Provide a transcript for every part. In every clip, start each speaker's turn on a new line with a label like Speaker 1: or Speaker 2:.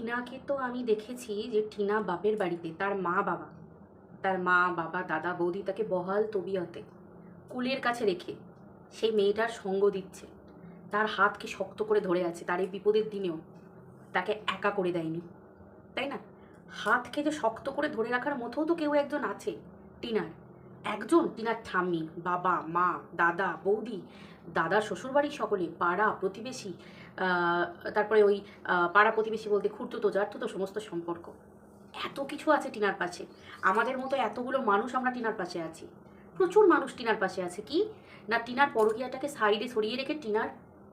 Speaker 1: টিনাকে তো আমি দেখেছি যে টিনা বাপের বাড়িতে, তার মা বাবা। তার মা, বাবা, দাদা, বৌদি তাকে বহাল তবিয়তে, কুলের কাছে রেখে সেই মেয়েটার সঙ্গ দিচ্ছে। তার হাতকে শক্ত করে ধরে আছে, তার এই বিপদের দিনেও তাকে একা করে দেয়নি। তাই না? হাতকে যে শক্ত করে ধরে রাখার মতোও তো কেউ একজন আছে, টিনার। একজন টিনার ঠাম্মি, বাবা, মা, দাদা, বৌদি দাদার শ্বশুরবাড়ির সকলে, পাড়া, প্রতিবেশী তারপরে ওই পাড়া প্রতিবেশী বলতে খুঁড়তো তো, যার তো সমস্ত সম্পর্ক। এত কিছু আছে টিনার পাশে। আমাদের মতো এতগুলো মানুষ আমরা টিনার পাশে আছি। প্রচুর মানুষ টিনার পাশে আছে। কি? না, টিনার পরকীয়াটাকে সাইডে সরিয়ে রেখে টিনার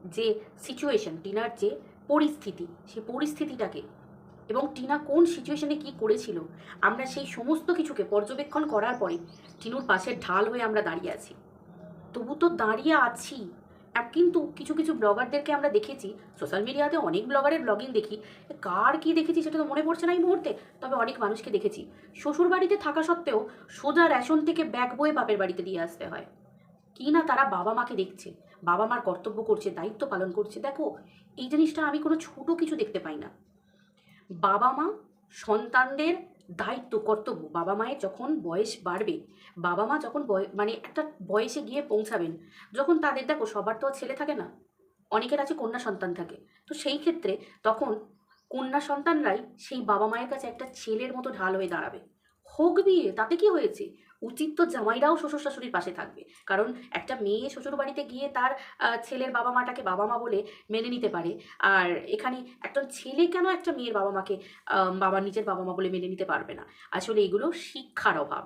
Speaker 1: যে সিচুয়েশন টিনার যে পরিস্থিতি সেই পরিস্থিতিটাকে এবং টিনা কোন সিচুয়েশনে কি করেছিল, আমরা সেই সমস্ত কিছুকে পর্যবেক্ষণ করার পরে টিনুর পাশের ঢাল হয়ে আমরা দাঁড়িয়ে আছি। তবু তো দাঁড়িয়ে আছি। কিন্তু কিছু কিছু ব্লগারদেরকে আমরা দেখেছি সোশ্যাল মিডিয়াতে অনেক ব্লগারের ব্লগিং দেখি। কার কি দেখেছি সেটা তো মনে পড়ছে না এই মুহূর্তে, তবে অনেক মানুষকে দেখেছি। শ্বশুর বাড়িতে থাকা সত্ত্বেও সোজা রেশন থেকে ব্যাগ বয়ে বাপের বাড়িতে দিয়ে আসতে হয়। কি না তারা বাবা মাকে দেখছে, বাবা মার কর্তব্য করছে, দায়িত্ব পালন করছে। দেখো, এই জিনিসটা আমি কোনো ছোট কিছু দেখতে পাই না। বাবা মা সন্তানদের দায়িত্ব, কর্তব্য। বাবা মায়ের যখন বয়স বাড়বে, বাবা মা যখন মানে একটা বয়সে গিয়ে পৌঁছাবেন, যখন তাদের, দেখো সবার তো ছেলে থাকে না, অনেকের আছে কন্যা সন্তান থাকে। তো সেই ক্ষেত্রে তখন কন্যা সন্তানরাই সেই বাবা মায়ের কাছে একটা ছেলের মতো ঢাল হয়ে দাঁড়াবে। হোক বিয়ে, তাতে কি হয়েছে? উচিত তো জামাইরাও শ্বশুর শাশুড়ির পাশে থাকবে। কারণ একটা মেয়ে শ্বশুর বাড়িতে গিয়ে তার ছেলের বাবা মাটাকে বাবা মা বলে মেনে নিতে পারে। আর এখানে একজন ছেলে কেন একটা মেয়ের বাবা মাকে বাবা, নিজের বাবা মা বলে মেনে নিতে পারবে না? আসলে এগুলো শিক্ষার অভাব।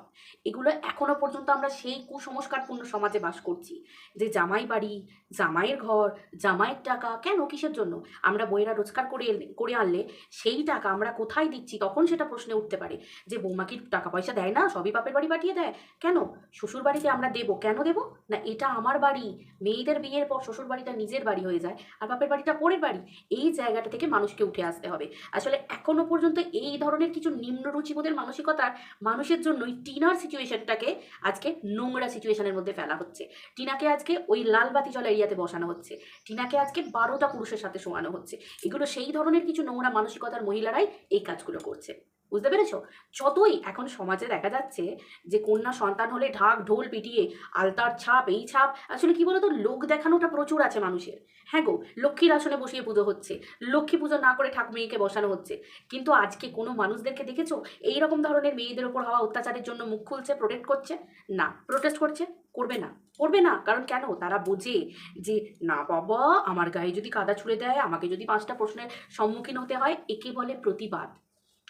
Speaker 1: এগুলো এখনও পর্যন্ত আমরা সেই কুসংস্কারপূর্ণ সমাজে বাস করছি যে জামাই বাড়ি, জামাইয়ের ঘর, জামাইয়ের টাকা কেন কিসের জন্য? আমরা বইয়েরা রোজগার করে করে আনলে সেই টাকা আমরা কোথায় দিচ্ছি? তখন সেটা প্রশ্নে উঠতে পারে যে বৌমা কি টাকা পয়সা দেয় না, সবই বাপের বাড়ি পাঠিয়ে দেয়। কেন? শ্বশুর বাড়িতে আমরা দেবো, কেন দেবো? না, এটা আমার বাড়ি। মেয়েদের বিয়ের পর শ্বশুর বাড়িটা নিজের বাড়ি হয়ে যায়, আর বাপের বাড়িটা পরের বাড়ি। এই জায়গাটা থেকে মানুষকে উঠে আসতে হবে। আসলে এখনও পর্যন্ত এই ধরনের কিছু নিম্ন রুচিবোধের মানসিকতার মানুষের জন্যই টিনার সিচুয়েশনটাকে আজকে নোংরা সিচুয়েশনের মধ্যে ফেলা হচ্ছে। টিনাকে আজকে ওই লাল বাতি জল এরিয়াতে বসানো হচ্ছে। টিনাকে আজকে বারোটা পুরুষের সাথে শোয়ানো হচ্ছে। এগুলো সেই ধরনের কিছু নোংরা মানসিকতার মহিলারাই এই কাজগুলো করছে। বুঝতে পেরেছ? যতই এখন সমাজে দেখা যাচ্ছে যে কন্যা সন্তান হলে ঢাক ঢোল পিটিয়ে, আলতার ছাপ, এই ছাপ, আসলে কি বলতো, লোক দেখানোটা প্রচুর আছে মানুষের। হ্যাঁ গো, লক্ষ্মীর আসনে বসিয়ে পুজো হচ্ছে, লক্ষ্মী পুজো না করে ঠাক মেয়েকে বসানো হচ্ছে। কিন্তু আজকে কোনো মানুষদেরকে দেখেছ? এই রকম ধরনের মেয়েদের ওপর হওয়া অত্যাচারের জন্য মুখ খুলছে প্রোটেক্ট করছে? না প্রোটেস্ট করছে? করবে না করবে না। কারণ কেন? তারা বোঝে যে, না বাবা, আমার গায়ে যদি কাদা ছুঁড়ে দেয়, আমাকে যদি পাঁচটা প্রশ্নের সম্মুখীন হতে হয়, একে বলে প্রতিবাদ।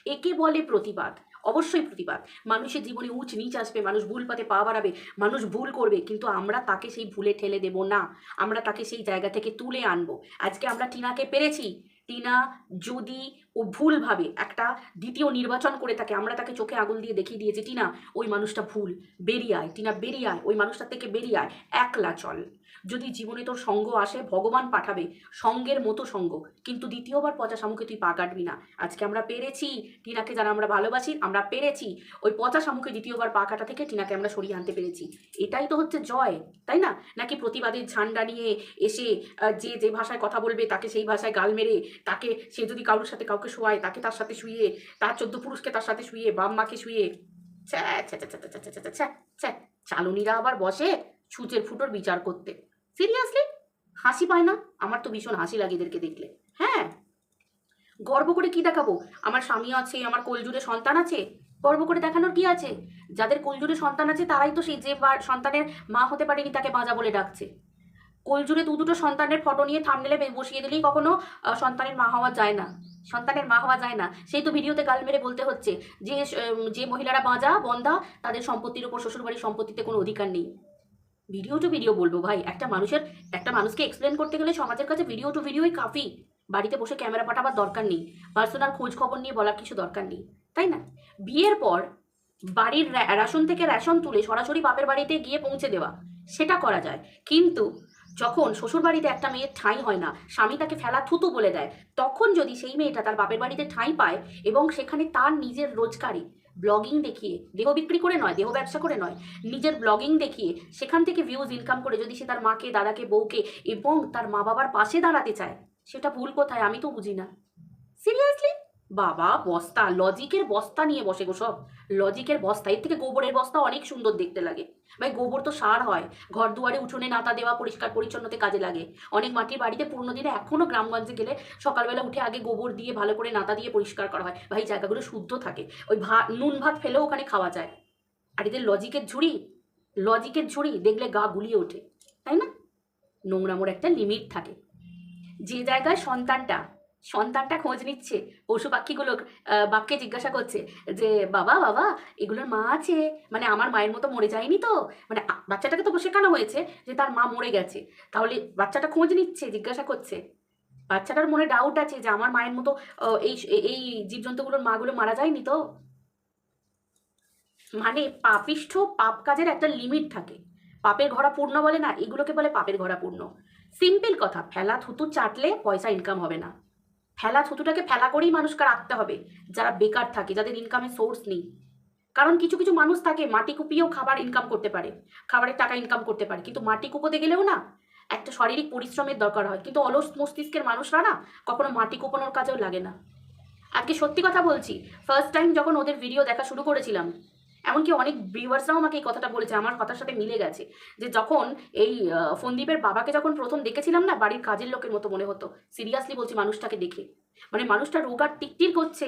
Speaker 1: একে বলে প্রতিবাদ। অবশ্যই প্রতিবাদ। মানুষের জীবনে উঁচ নিচ আসবে, মানুষ ভুল পথে পা বাড়াবে, মানুষ ভুল করবে, কিন্তু আমরা তাকে সেই ভুলে ঠেলে দেব না। আমরা তাকে সেই জায়গা থেকে তুলে আনব। আজকে আমরা টিনাকে পেরেছি। টিনা যদি ও ভুলভাবে একটা দ্বিতীয় নির্বাচন করে থাকে, আমরা তাকে চোখে আগুন দিয়ে দেখিয়ে দিয়েছি, টিনা, ওই মানুষটা ভুল। বেরিয়ে আয়। টিনা, বেরিয়ে আয়। ওই মানুষটা থেকে বেরিয়ে আয়। একলা চল। যদি জীবনে তোর সঙ্গ আসে, ভগবান পাঠাবে, সঙ্গের মতো সঙ্গ। কিন্তু দ্বিতীয়বার পচা শামুকে তুই পা কাটবি না। আজকে আমরা পেরেছি, টিনাকে যারা আমরা ভালোবাসি, আমরা পেরেছি। ওই পচা শামুকে দ্বিতীয়বার পা কাটা থেকে টিনাকে আমরা সরিয়ে আনতে পেরেছি। এটাই তো হচ্ছে জয়, তাই না? নাকি প্রতিবাদের ঝান্ডা নিয়ে এসে যে যে ভাষায় কথা বলবে, তাকে সেই ভাষায় গাল মেরে, তাকে সে যদি কারোর সাথে কাউকে শোয়ায়, তাকে তার সাথে শুয়ে তার চোদ্দ পুরুষকে তার সাথে শুয়ে বাম মাকে শুয়ে ছ্যা ছ্যা চ্যা ছ্যা ছ্যা ছ্যা ছ্যা, চালুনিরা আবার বসে। ছুঁচের ফুটোর বিচার করতে। সিরিয়াসলি হাসি পায় না? আমার তো ভীষণ হাসি লাগে এদেরকে দেখলে। হ্যাঁ? গর্ব করে কি দেখাবো? আমার স্বামী আছে, আমার কোলজুড়ে সন্তান আছে। গর্ব করে দেখানোর কি আছে? যাদের কোলজুড়ে সন্তান আছে, তারাই তো সেই যে সন্তানের মা হতে পারেনি, তাকে বাজা বলে ডাকছে। কোলজুড়ে দু দুটো সন্তানের ফটো নিয়ে থামনেলে বসিয়ে দিলেই কখনো সন্তানের মা হওয়া যায় না। সন্তানের মা হওয়া যায় না। সেই তো ভিডিওতে গাল মেরে বলতে হচ্ছে, যে যে মহিলারা বাঁজা বন্ধা তাদের সম্পত্তির উপর শ্বশুরবাড়ির সম্পত্তিতে কোনো অধিকার নেই। ভিডিও টু ভিডিও বলব ভাই। একটা মানুষের, একটা মানুষকে এক্সপ্লেন করতে গেলে সমাজের কাছে ভিডিও টু ভিডিওই কাফি। বাড়িতে বসে ক্যামেরা পাঠাবার দরকার নেই। পার্সোনাল খোঁজ খবর নিয়ে বলার কিছু দরকার নেই। তাই না? বিয়ের পর বাড়ির রেশন থেকে রেশন তুলে সরাসরি বাপের বাড়িতে গিয়ে পৌঁছে দেওয়া। সেটা করা যায়। কিন্তু যখন শ্বশুর বাড়িতে একটা মেয়ের ঠাঁই হয় না, স্বামী তাকে ফেলা থুতু বলে দেয়, তখন যদি সেই মেয়েটা তার বাপের বাড়িতে ঠাঁই পায় এবং সেখানে তার নিজের রোজগারে ব্লগিং দেখিয়ে, দেহ বিক্রি করে নয়, দেহ ব্যবসা করে নয়, নিজের ব্লগিং দেখিয়ে সেখান থেকে ভিউজ ইনকাম করে যদি সে তার মাকে, দাদাকে, বউকে এবং তার মা বাবার পাশে দাঁড়াতে চায়, সেটা ভুল কোথায় আমি তো বুঝি না। সিরিয়াসলি বাবা, বস্তা। লজিকের বস্তা নিয়ে বসে গো সব। লজিকের বস্তা। এর থেকে গোবরের বস্তা অনেক সুন্দর দেখতে লাগে। ভাই, গোবর তো সার হয়। ঘর দুয়ারে উঠোনে নাতা দেওয়া, পরিষ্কার পরিচ্ছন্নতে কাজে লাগে। অনেক মাটির বাড়িতে পুরনো দিনে এখনও গ্রামগঞ্জে গেলে সকালবেলা উঠে আগে গোবর দিয়ে ভালো করে নাতা দিয়ে পরিষ্কার করা হয়। ভাই, জায়গাগুলো শুদ্ধ থাকে। ওই ভাত নুন ভাত ফেলেও ওখানে খাওয়া যায়। আর এদের লজিকের ঝুড়ি? লজিকের ঝুড়ি দেখলে গা গুলিয়ে ওঠে। তাই না? নোংরামোর একটা লিমিট থাকে। যে জায়গায় সন্তানটা সন্তানটা খোঁজ নিচ্ছে। পশু পাখিগুলো বাপকে জিজ্ঞাসা করছে যে, বাবা বাবা, এগুলোর মা আছে? মানে আমার মায়ের মতো মরে যায়নি তো? মানে বাচ্চাটাকে তো শেখানো হয়েছে যে তার মা মরে গেছে? তাহলে বাচ্চাটা খোঁজ নিচ্ছে, জিজ্ঞাসা করছে। বাচ্চাটার মনে ডাউট আছে যে, আমার মায়ের মতো এই এই জীবজন্তুগুলোর মাগুলো মারা যায়নি তো? মানে পাপিষ্ঠ পাপ কাজের একটা লিমিট থাকে। পাপের ঘোড়া পূর্ণ বলে না, এগুলোকে বলে পাপের ঘোড়া পূর্ণ। সিম্পল কথা, ফেলা থুতু চাটলে পয়সা ইনকাম হবে না। ফেলা থুতুটাকে ফেলা করেই মানুষকে রাখতে হবে। যারা বেকার থাকে, যাদের ইনকামের সোর্স নেই। কারণ কিছু কিছু মানুষ থাকে, মাটি কুপিয়েও খাবার ইনকাম করতে পারে। খাবারের টাকা ইনকাম করতে পারে। কিন্তু মাটি কুপোতে গেলেও না, একটা শারীরিক পরিশ্রমের দরকার হয়। কিন্তু অলস মস্তিষ্কের মানুষরা না, কখনো মাটি কুপানোর কাজেও লাগে না। আজকে সত্যি কথা বলছি ফার্স্ট টাইম যখন ওদের ভিডিও দেখা শুরু করেছিলাম এমনকি অনেক ভিউয়ার্সরাও আমাকে এই কথাটা বলেছে, আমার কথার সাথে মিলে গেছে, যে যখন এই ফন্দীপের বাবাকে যখন প্রথম দেখেছিলাম না, বাড়ির কাজের লোকের মতো মনে হতো সিরিয়াসলি বলছি মানুষটাকে দেখে মানে মানুষটা রোগার টিকটির করছে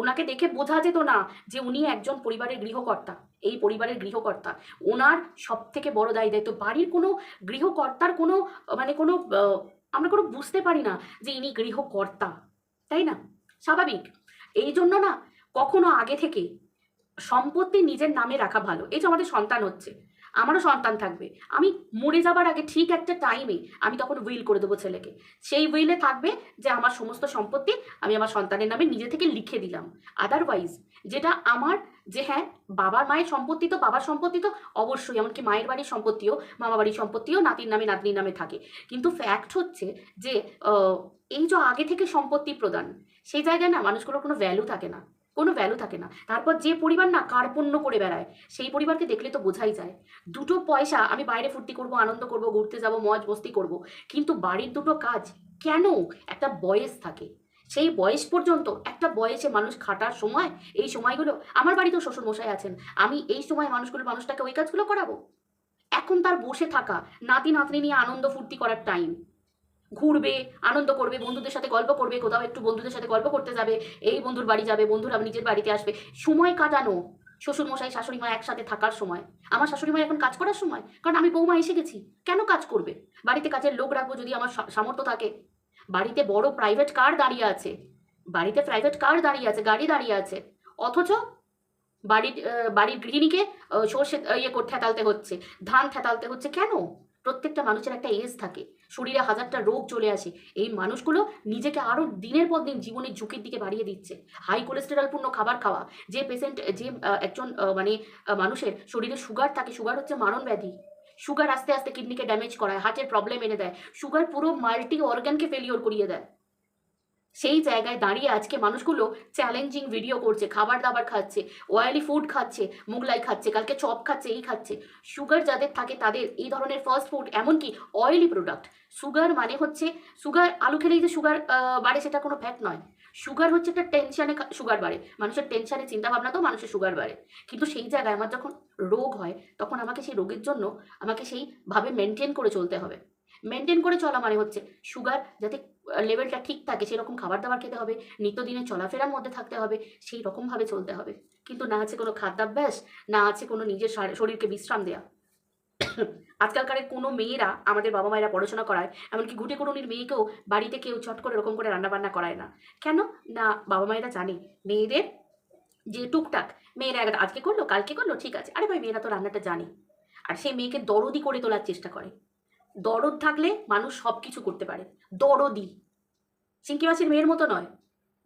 Speaker 1: ওনাকে দেখে বোঝা যেত না যে উনি একজন পরিবারের গৃহকর্তা, এই পরিবারের গৃহকর্তা, ওনার সব থেকে বড় দায়ী দায়িত্ব, বাড়ির কোনো গৃহকর্তার কোনো মানে কোনো আমরা কোনো বুঝতে পারি না যে ইনি গৃহকর্তা, তাই না? স্বাভাবিক, এই জন্য না, কখনো আগে থেকে সম্পত্তি নিজের নামে রাখা ভালো। এই যে আমাদের সন্তান হচ্ছে। আমারও সন্তান থাকবে। আমি মরে যাবার আগে ঠিক একটা টাইমে আমি তখন উইল করে দেবো ছেলেকে। সেই উইলে থাকবে যে আমার সমস্ত সম্পত্তি আমি আমার সন্তানের নামে নিজে থেকে লিখে দিলাম। আদারওয়াইজ যেটা আমার যে হ্যাঁ বাবার মায়ের সম্পত্তি তো, বাবার সম্পত্তি তো অবশ্যই। এমনকি মায়ের বাড়ির সম্পত্তিও, মামা বাড়ির সম্পত্তিও নাতির নামে, নাতনির নামে থাকে। কিন্তু ফ্যাক্ট হচ্ছে যে এই যে আগে থেকে সম্পত্তি প্রদান, সেই জায়গায় না মানুষগুলোর কোনো ভ্যালু থাকে না। কোনো ভ্যালু থাকে না। তারপর যে পরিবার না কার্পণ্য করে বেড়ায়, সেই পরিবারকে দেখলে তো বোঝাই যায়। দুটো পয়সা আমি বাইরে ফুর্তি করব, আনন্দ করব, ঘুরতে যাব, মজ মস্তি করব, কিন্তু বাড়ির দুটো কাজ কেন একটা বয়স থাকে? সেই বয়স পর্যন্ত একটা বয়সে মানুষ খাটার সময়, এই সময়গুলো আমার বাড়িতেও শ্বশুর মশাই আছেন, আমি এই সময় মানুষগুলো, মানুষটাকে ওই কাজগুলো করাবো? এখন তার বসে থাকা নাতি নাতনি নিয়ে আনন্দ ফুর্তি করার টাইম ঘুরবে, আনন্দ করবে, বন্ধুদের সাথে গল্প করবে, কোথাও একটু বন্ধুদের সাথে গল্প করতে যাবে, এই বন্ধুর বাড়ি যাবে, বন্ধুরা নিজের বাড়িতে আসবে। সময় কাটানো শ্বশুর মশাই শাশুড়ি মা একসাথে থাকার সময়। আমার শাশুড়ি মা এখন কাজ করার সময়? কারণ আমি বৌমা এসে গেছি। কেন কাজ করবে? বাড়িতে কাজের লোক রাখব যদি আমার সামর্থ্য থাকে। বাড়িতে বড় প্রাইভেট কার দাঁড়িয়ে আছে। বাড়িতে প্রাইভেট কার দাঁড়িয়ে আছে, গাড়ি দাঁড়িয়ে আছে। অথচ বাড়ির বাড়ির গৃহিণীকে সর্ষে ইয়ে করে থেতালতে হচ্ছে। ধান থেতালতে হচ্ছে। কেন? প্রত্যেকটা মানুষের একটা এজ থাকে। শরীরে হাজারটা রোগ চলে আসে। এই মানুষগুলো নিজেকে আরও দিনের পর দিন জীবনের ঝুঁকির দিকে বাড়িয়ে দিচ্ছে। হাই কোলেস্টেরলপূর্ণ খাবার খাওয়া, যে পেশেন্ট যে একজন মানে মানুষের শরীরে সুগার থাকে সুগার হচ্ছে মারণ ব্যাধি। সুগার আস্তে আস্তে কিডনিকে ড্যামেজ করায় হার্টের প্রবলেম এনে দেয়। সুগার পুরো মাল্টি অর্গ্যানকে ফেলিওর করিয়ে দেয়। সেই জায়গায় দাঁড়িয়ে আজকে মানুষগুলো চ্যালেঞ্জিং ভিডিও করছে খাবার দাবার খাচ্ছে অয়েলি ফুড খাচ্ছে, মুগলাই খাচ্ছে, কালকে চপ খাচ্ছে, এই খাচ্ছে। সুগার যাদের থাকে তাদের এই ধরনের ফাস্ট ফুড এমনকি অয়েলি প্রোডাক্ট সুগার মানে হচ্ছে সুগার আলু খেলেই যে সুগার বাড়ে সেটা কোনো ফ্যাক্ট নয়। সুগার হচ্ছে একটা টেনশানে সুগার বাড়ে। মানুষের টেনশানে চিন্তা ভাবনা তো মানুষের সুগার বাড়ে। কিন্তু সেই জায়গায় আমার যখন রোগ হয়, তখন আমাকে সেই রোগের জন্য আমাকে সেইভাবে মেনটেন করে চলতে হবে। মেনটেন করে চলা মানে হচ্ছে সুগার যাতে লেভেলটা ঠিক থাকে, সেরকম খাবার দাবার খেতে হবে নিত্যদিনে চলাফেরার মধ্যে থাকতে হবে, সেই রকমভাবে চলতে হবে। কিন্তু না আছে কোনো খাদ্যাভ্যাস, না আছে কোনো নিজের শরীরকে বিশ্রাম দেওয়া আজকালকার কোনো মেয়েরা, আমাদের বাবা মায়েরা পড়াশোনা করায়, এমনকি ঘুটে কুড়ুনির মেয়েকেও বাড়িতে কেউ চট করে এরকম করে রান্নাবান্না করায় না। কেন? না, বাবা মায়েরা জানে। মেয়েদের যে টুকটাক, মেয়েরা আজকে করল, কালকে করল, ঠিক আছে। আরে ভাই, মেয়েরা তো রান্নাটা জানে। আর সেই মেয়েকে দরদি করে তোলার চেষ্টা করে। দরদ থাকলে মানুষ সব কিছু করতে পারে। দরদি। চিঙ্কি মাছের মেয়ের মতো নয়।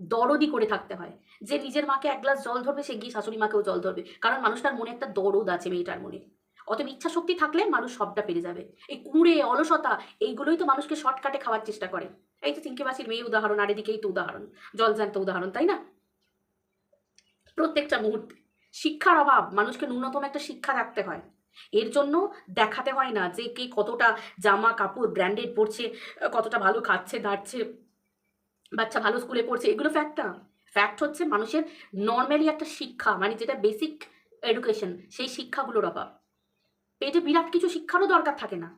Speaker 1: দরদি করে থাকতে হয়। যে নিজের মাকে এক গ্লাস জল ধরবে, সে গিয়ে শাশুড়ি মাকেও জল ধরবে। কারণ মানুষটার মনে একটা দরদ আছে মেয়েটার মনে। অতএব ইচ্ছা শক্তি থাকলে মানুষ সবটা পেরে যাবে। এই কুঁড়ে অলসতা, এইগুলোই তো মানুষকে শর্টকাটে খাওয়ার চেষ্টা করে। এই তো চিঙ্কি মাছির মেয়ে উদাহরণ, আর এদিকেই তো উদাহরণ। জল জ্যান্ত উদাহরণ, তাই না? প্রত্যেকটা মুহূর্তে শিক্ষার অভাব, মানুষকে ন্যূনতম একটা শিক্ষা রাখতে হয়। এর জন্য দেখাতে হয় না যে কে কতটা জামা কাপড় ব্র্যান্ডেড পরছে, কতটা ভালো খাচ্ছে দাঁড়ছে বাচ্চা ভালো স্কুলে পড়ছে, এগুলো ফ্যাক্ট না। ফ্যাক্ট হচ্ছে মানুষের নর্মালি একটা শিক্ষা মানে যেটা বেসিক এডুকেশন সেই শিক্ষাগুলোর অভাব। পেটে বিরাট কিছু শিক্ষারও দরকার থাকে না।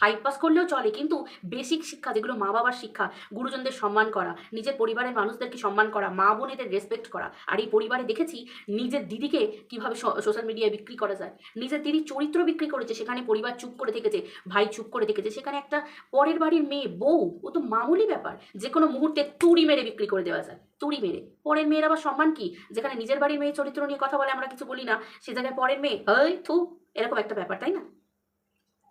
Speaker 1: ফাইভ পাস করলেও চলে, কিন্তু বেসিক শিক্ষা যেগুলো মা বাবার শিক্ষা, গুরুজনদের সম্মান করা, নিজের পরিবারের মানুষদেরকে সম্মান করা, মা বোনেদের রেসপেক্ট করা, আর এই পরিবারে দেখেছি নিজের দিদিকে কীভাবে সোশ্যাল মিডিয়ায় বিক্রি করা যায়। নিজের দিদির চরিত্র বিক্রি করেছে, সেখানে পরিবার চুপ করে থেকেছে, ভাই চুপ করে থেকেছে, সেখানে একটা পরের বাড়ির মেয়ে, বউ, ও তো মামুলি ব্যাপার যে কোনো মুহূর্তে তুড়ি মেরে বিক্রি করে দেওয়া যায়, তুড়ি মেরে। পরের মেয়ের আবার সম্মান কি? যেখানে নিজের বাড়ির মেয়ে চরিত্র নিয়ে কথা বলে আমরা কিছু বলি না, সে জায়গায় পরের মেয়ে হই থু, এরকম একটা ব্যাপার, তাই না?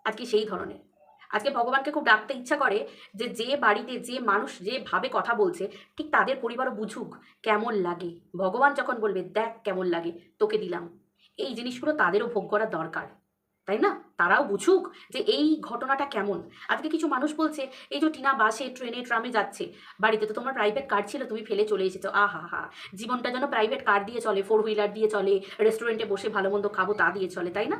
Speaker 1: আজকে সেই ধরনের। আজকে ভগবানকে খুব ডাকতে ইচ্ছা করে যে যে বাড়িতে যে মানুষ যেভাবে কথা বলছে, ঠিক তাদের পরিবারও বুঝুক কেমন লাগে। ভগবান যখন বলবে, দেখ কেমন লাগে, তোকে দিলাম। এই জিনিসগুলো তাদেরও ভোগ করা দরকার, তাই না? তারাও বুঝুক যে এই ঘটনাটা কেমন। আজকে কিছু মানুষ বলছে, এই যে টিনা বাসে, ট্রেনে, ট্রামে যাচ্ছে, বাড়িতে তো তোমার প্রাইভেট কার ছিল, তুমি ফেলে চলে এসেছ। আহা হা, জীবনটা যেন প্রাইভেট কার দিয়ে চলে ফোর হুইলার দিয়ে চলে রেস্টুরেন্টে বসে ভালো মন্দ খাব তা দিয়ে চলে, তাই না?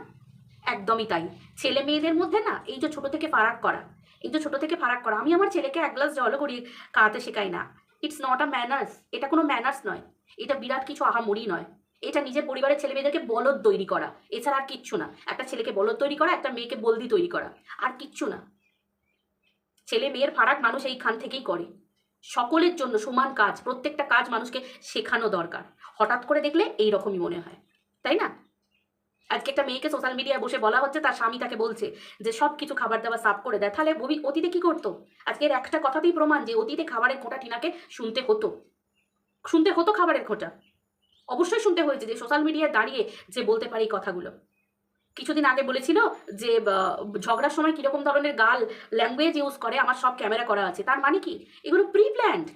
Speaker 1: একদমই তাই। ছেলে মেয়েদের মধ্যে না, এই যে ছোট থেকে ফারাক করা, এই যে ছোট থেকে ফারাক করা, আমি আমার ছেলেকে এক গ্লাস জলও করিয়ে খাওয়াতে শেখাই না। ইটস নট আ ম্যানার্স এটা কোনো ম্যানার্স নয়। এটা বিরাট কিছু আহামরি নয়। এটা নিজের পরিবারের ছেলে মেয়েদেরকে বলদ তৈরি করা। এছাড়া আর কিচ্ছু না। একটা ছেলেকে বলদ তৈরি করা, একটা মেয়েকে বলদি তৈরি করা, আর কিচ্ছু না। ছেলে মেয়ের ফারাক মানুষ এইখান থেকেই করে। সকলের জন্য সমান কাজ, প্রত্যেকটা কাজ মানুষকে শেখানো দরকার। হঠাৎ করে দেখলে এই রকমই মনে হয়। তাই না? আজকে একটা মেয়েকে সোশ্যাল মিডিয়ায় বসে বলা হচ্ছে, তার স্বামী তাকে বলছে যে সব কিছু খাবার দাবার সাফ করে দেয়। তাহলে ভবি অতীতে কি করতো? আজকের একটা কথাতেই প্রমাণ যে, অতীতে খাবারের খোঁটা টিনাকে শুনতে হতো। শুনতে হতো খাবারের খোঁটা। অবশ্যই শুনতে হয়েছে যে সোশ্যাল মিডিয়ায় দাঁড়িয়ে যে বলতে পারি কথাগুলো। কিছুদিন আগে বলেছিল যে ঝগড়ার সময় কীরকম ধরনের গাল ল্যাঙ্গুয়েজ ইউজ করে, আমার সব ক্যামেরা করা আছে। তার মানে কি? এগুলো প্রি প্ল্যান্ড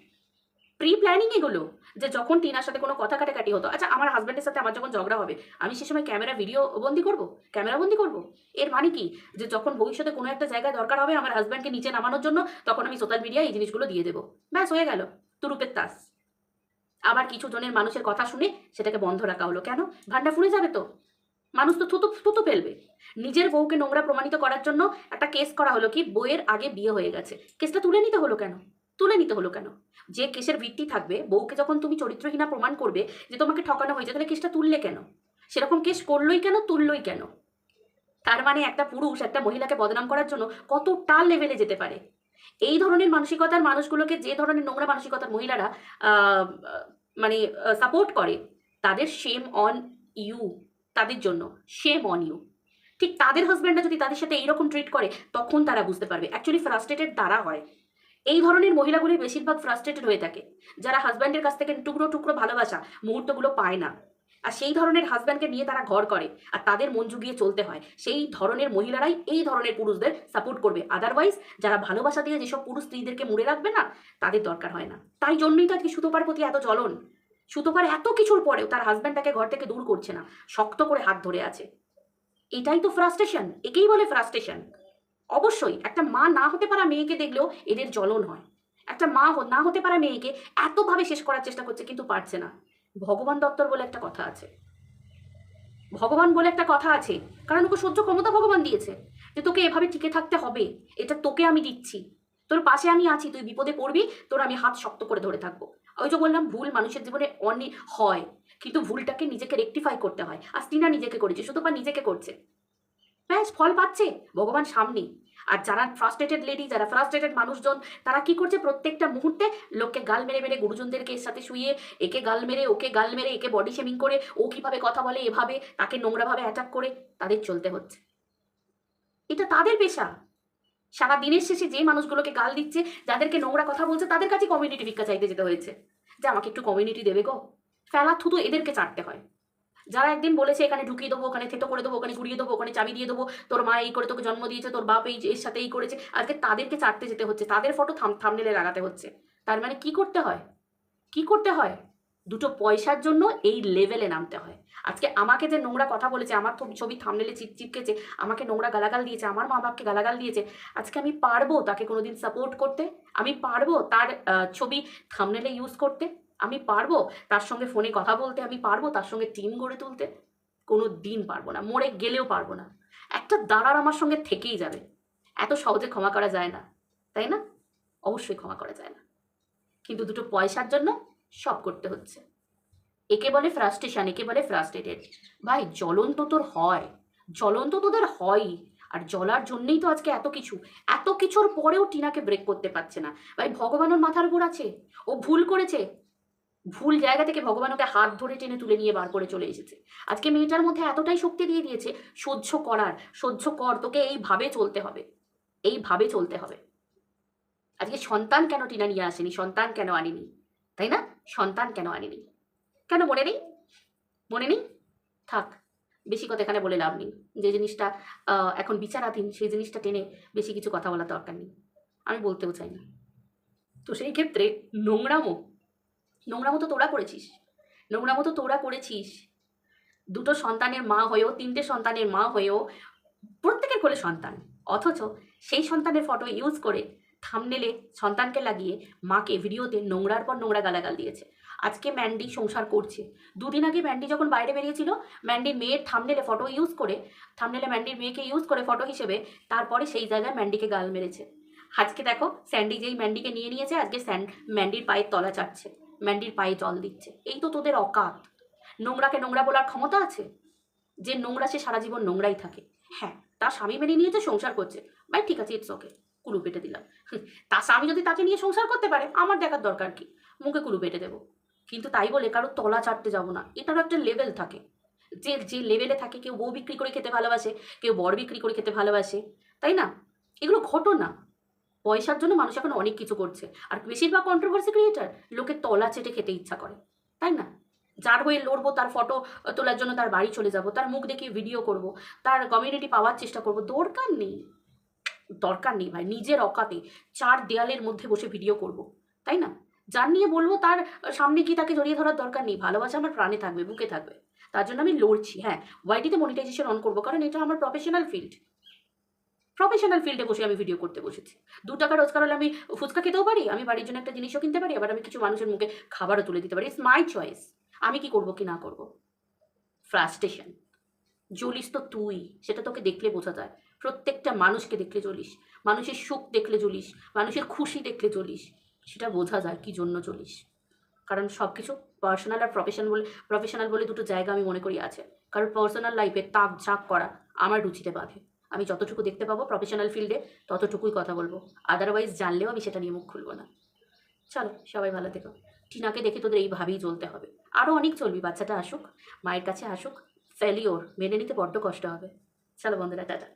Speaker 1: প্রি প্ল্যানিং এগুলো যে যখন টিনার সাথে কোনো কথা কাটাকাটি হতো আচ্ছা আমার হাজব্যান্ডের সাথে আমার যখন ঝগড়া হবে, আমি সে সময় ক্যামেরা ভিডিও বন্দি করব? ক্যামেরা বন্দি করব? এর মানে কি? যে যখন ভবিষ্যতে কোনো একটা জায়গায় দরকার হবে আমার হাজব্যান্ডকে নিচে নামানোর জন্য, তখন আমি সোশ্যাল মিডিয়ায় এই জিনিসগুলো দিয়ে দেবো। ব্যাস, হয়ে গেল। তুরুপের তাস। আবার কিছু জনের মানুষের কথা শুনে সেটাকে বন্ধ রাখা হলো। কেন? ভান্ডা ফুরে যাবে তো। মানুষ তো থুতু থুতু ফেলবে। নিজের বউকে নোংরা প্রমাণিত করার জন্য একটা কেস করা হলো কি? বইয়ের আগে বিয়ে হয়ে গেছে। কেসটা তুলে নিতে হলো কেন? তুলে নিতে হলো কেন? যে কেসের ভিত্তি থাকবে, বউকে যখন তুমি চরিত্রহীনা প্রমাণ করবে যে তোমাকে ঠকানো হয়েছে, তাহলে কেসটা তুললে কেন? সেরকম কেস করলোই কেন, তুললোই কেন? তার মানে একটা পুরুষ একটা মহিলাকে বদনাম করার জন্য কতটা লেভেলে যেতে পারে? এই ধরনের মানসিকতার মানুষগুলোকে যে ধরনের নোংরা মানসিকতার মহিলারা মানে সাপোর্ট করে, তাদের শেম অন ইউ তাদের জন্য শেম অন ইউ ঠিক তাদের হাজব্যান্ডরা যদি তাদের সাথে এইরকম ট্রিট করে, তখন তারা বুঝতে পারবে। অ্যাকচুয়ালি ফ্রাস্ট্রেটেড তারা হয়। এই ধরনের মহিলাগুলি বেশিরভাগ ফ্রাস্ট্রেটেড হয়ে থাকে, যারা হাজব্যান্ডের কাছ থেকে টুকরো টুকরো ভালোবাসা মুহূর্তগুলো পায় না। আর সেই ধরনের হাজব্যান্ডকে নিয়ে তারা ঘর করে, আর তাদের মন জুগিয়ে চলতে হয়। সেই ধরনের মহিলারাই এই ধরনের পুরুষদের সাপোর্ট করবে। আদারওয়াইজ যারা ভালোবাসা দিয়ে যেসব পুরুষ স্ত্রীদেরকে মুড়ে রাখবে না, তাদের দরকার হয় না। তাই জন্যই তো আজকে সুতোপার প্রতি এত জ্বলন। সুতোপার এত কিছুর পরেও তার হাজব্যান্ড তাকে ঘর থেকে দূর করছে না, শক্ত করে হাত ধরে আছে। এটাই তো ফ্রাস্ট্রেশন একেই বলে ফ্রাস্ট্রেশন অবশ্যই একটা মা না হতে পারা মেয়েকে দেখলেও এদের জ্বলন হয়। একটা মা না হতে পারা মেয়েকে এতভাবে শেষ করার চেষ্টা করছে কিন্তু পারছে না। ভগবান দত্তর বলে একটা কথা আছে। ভগবান বলে একটা কথা আছে, কারণ ওকে সহ্য ক্ষমতা ভগবান দিয়েছে, যে তোকে এভাবে টিকে থাকতে হবে, এটা তোকে আমি দিচ্ছি। তোর পাশে আমি আছি, তুই বিপদে পড়বি, তোর আমি হাত শক্ত করে ধরে থাকব। ওই যে বললাম, ভুল মানুষের জীবনে অনেক হয়, কিন্তু ভুলটাকে নিজেকে রেকটিফাই করতে হয়। আর স্টিনা নিজেকে করেছে শুধু বা নিজেকে করছে। ব্যাস, ফল পাচ্ছে, ভগবান সামনে। আর যারা ফ্রাস্ট্রেটেড লেডি যারা ফ্রাস্ট্রেটেড মানুষজন, তারা কি করছে? প্রত্যেকটা মুহূর্তে লোককে গাল মেরে মেরে গুরুজনদেরকে এর সাথে শুয়ে, একে গাল মেরে, ওকে গাল মেরে, একে বডি শেমিং করে, ও কীভাবে কথা বলে, এভাবে, তাকে নোংরাভাবে অ্যাটাক করে, তাদের চলতে হচ্ছে। এটা তাদের পেশা। সারা দিনের শেষে যে মানুষগুলোকে গাল দিচ্ছে, যাদেরকে নোংরা কথা বলছে, তাদের কাছে কমিউনিটি ভিক্ষা চাইতে যেতে হয়েছে। যে আমাকে একটু কমিউনিটি দেবে গো। ফেলা থুতু এদেরকে চাটতে হয়। যারা একদিন বলেছে, এখানে ঢুকিয়ে দেবো, ওখানে থেতো করে দেবো, ওখানে ঘুরিয়ে দেবো, ওখানে চাবি দিয়ে দেবো, তোর মা এই করে তোকে জন্ম দিয়েছে, তোর বাপ এই এর সাথে এই করেছে। আজকে তাদেরকে চাটতে যেতে হচ্ছে, তাদের ফটো থাম থামনেলে লাগাতে হচ্ছে। তার মানে কি করতে হয়? কি করতে হয়? দুটো পয়সার জন্য এই লেভেলে নামতে হয়। আজকে আমাকে যে নোংরা কথা বলেছে, আমার ছবি থামনেলে চিপ, চিপকেছে, আমাকে নোংরা গালাগাল দিয়েছে, আমার মা বাপকে গালাগাল দিয়েছে, আজকে আমি পারব তাকে কোনোদিন সাপোর্ট করতে? আমি পারব তার ছবি থামনেলে ইউজ করতে? আমি পারব? তার সঙ্গে ফোনে কথা বলতে আমি পারব? তার সঙ্গে টিম গড়ে তুলতে? কোনো দিন পারব না। মরে গেলেও পারব না। একটা দাঁড়ার আমার সঙ্গে থেকেই যাবে। এত সহজে ক্ষমা করা যায় না। তাই না? অবশ্যই ক্ষমা করা যায় না। কিন্তু দুটো পয়সার জন্য সব করতে হচ্ছে। একে বলে ফ্রাস্ট্রেশন একে বলে ফ্রাস্ট্রেটেড ভাই, জ্বলন্ত তোর হয়। জ্বলন্ত তোদের হয়ই। আর জ্বলার জন্যেই তো আজকে এত কিছু। এত কিছুর পরেও টিনাকে ব্রেক করতে পারছে না। ভাই ভগবানের মাথার উপর আছে। ও ভুল করেছে। ভুল জায়গা থেকে ভগবান ওকে হাত ধরে টেনে তুলে নিয়ে বার করে চলে এসেছে। আজকে মেয়েটার মধ্যে এতটাই শক্তি দিয়ে দিয়েছে, সহ্য করার, সহ্য কর, তোকে এইভাবে চলতে হবে, এইভাবে চলতে হবে। আজকে সন্তান কেন টিনা নিয়ে আসেনি? সন্তান কেন আনেনি? তাই না? সন্তান কেন আনেনি? কেন মনে নেই? মনে নেই? থাক, বেশি কথা এখানে বলে লাভ নেই। যে জিনিসটা এখন বিচারাধীন, সেই জিনিসটা টেনে বেশি কিছু কথা বলার দরকার নেই। আমি বলতেও চাই না তো সেই ক্ষেত্রে নোংরামো নোংরামো মতো তোরা করেছিস। নোংরা মতো তোরা করেছিস। দুটো সন্তানের মা হয়েও, তিনটে সন্তানের মা হয়েও, প্রত্যেকের কোলে সন্তান। অথচ সেই সন্তানের ফটো ইউজ করে থামনেলে সন্তানকে লাগিয়ে মাকে ভিডিওতে নোংরার পর নোংরা গালাগাল দিয়েছে। আজকে ম্যান্ডি সংসার করছে। দুদিন আগে ম্যান্ডি যখন বাইরে বেরিয়েছিল ম্যান্ডির মেয়ের থামনেলে ফটো ইউজ করে থামনেলে ম্যান্ডির মেয়েকে ইউজ করে ফটো হিসেবে তারপরে সেই জায়গায় ম্যান্ডিকে গাল মেরেছে। আজকে দেখো স্যান্ডি যেই ম্যান্ডিকে নিয়ে নিয়েছে, আজকে স্যান্ড ম্যান্ডির পায়ের তলা চাটছে। ম্যান্ডির পায়ে জল দিচ্ছে। এই তো তোদের অকাত। নোংরাকে নোংরা বলার ক্ষমতা আছে? যে নোংরা সে সারা জীবন নোংরাই থাকে। হ্যাঁ তার স্বামী মেনে নিয়েছে, সংসার করছে। ভাই, ঠিক আছে ইটস ওকে কুলু পেটে দিলাম। তার স্বামী যদি তাকে নিয়ে সংসার করতে পারে, আমার দেখার দরকার কি? মুখে কুলু পেটে দেবো। কিন্তু তাই বলে কারও তলা চাটতে যাব না। এটারও একটা লেভেল থাকে। যে যে লেভেলে থাকে, কেউ বউ বিক্রি করে খেতে ভালোবাসে, কেউ বর বিক্রি করে খেতে ভালোবাসে। তাই না? এগুলো ঘটনা পয়সার জন্য মানুষ এখন অনেক কিছু করছে। আর বেশিরভাগ কন্ট্রোভার্সি ক্রিয়েটার লোকের তলা চেটে খেতে ইচ্ছা করে, তাই না? যার হয়ে লড়বো, তার ফটো তোলার জন্য তার বাড়ি চলে যাব, তার মুখ দেখিয়ে ভিডিও করব, তার কমিউনিটি পাওয়ার চেষ্টা করব, দরকার নেই। দরকার নেই ভাই, নিজের অকাতে চার দেয়ালের মধ্যে বসে ভিডিও করব, তাই না? যার নিয়ে বলব তার সামনে গিয়ে তাকে জড়িয়ে ধরার দরকার নেই, ভালোবাসা আমার প্রাণে থাকবে, বুকে থাকবে। তার জন্য আমি লড়ছি হ্যাঁ ওয়াইটিতে মনিটাইজেশন অন করব, কারণ এটা আমার প্রফেশনাল ফিল্ড প্রফেশনাল ফিল্ডে বসে আমি ভিডিও করতে বসেছি। দু টাকা রোজগার হলে আমি ফুচকা খেতেও পারি, আমি বাড়ির জন্য একটা জিনিসও কিনতে পারি, আবার আমি কিছু মানুষের মুখে খাবারও তুলে দিতে পারি। ইটস মাই চয়েস আমি কি করব কি না করব। ফ্রাস্ট্রেশন জ্বলিস তো তুই, সেটা তোকে দেখলে বোঝা যায়। প্রত্যেকটা মানুষকে দেখলে জ্বলিস, মানুষের সুখ দেখলে জ্বলিস, মানুষের খুশি দেখলে জ্বলিস, সেটা বোঝা যায় কি জন্য চলিস কারণ সব কিছু পার্সোনাল আর প্রফেশন বলে প্রফেশনাল বলে দুটো জায়গা আমি মনে করি আছে। কারণ পার্সোনাল লাইফে তাক ঝাঁক করা আমার রুচিতে বাঁধে। আমি যতটুকু দেখতে পাবো প্রফেশনাল ফিল্ডে ততটুকুই কথা বলব। আদারওয়াইজ জানলেও আমি সেটা নিয়ে মুখ খুলবো না। চলো, সবাই ভালো থেকো। টিনাকে দেখে তোদের এইভাবেই চলতে হবে। আরও অনেক চলবি, বাচ্চাটা আসুক, মায়ের কাছে আসুক ফেলিওর মেনে নিতে বড্ড কষ্ট হবে। চলো বন্ধুরা, টাটা।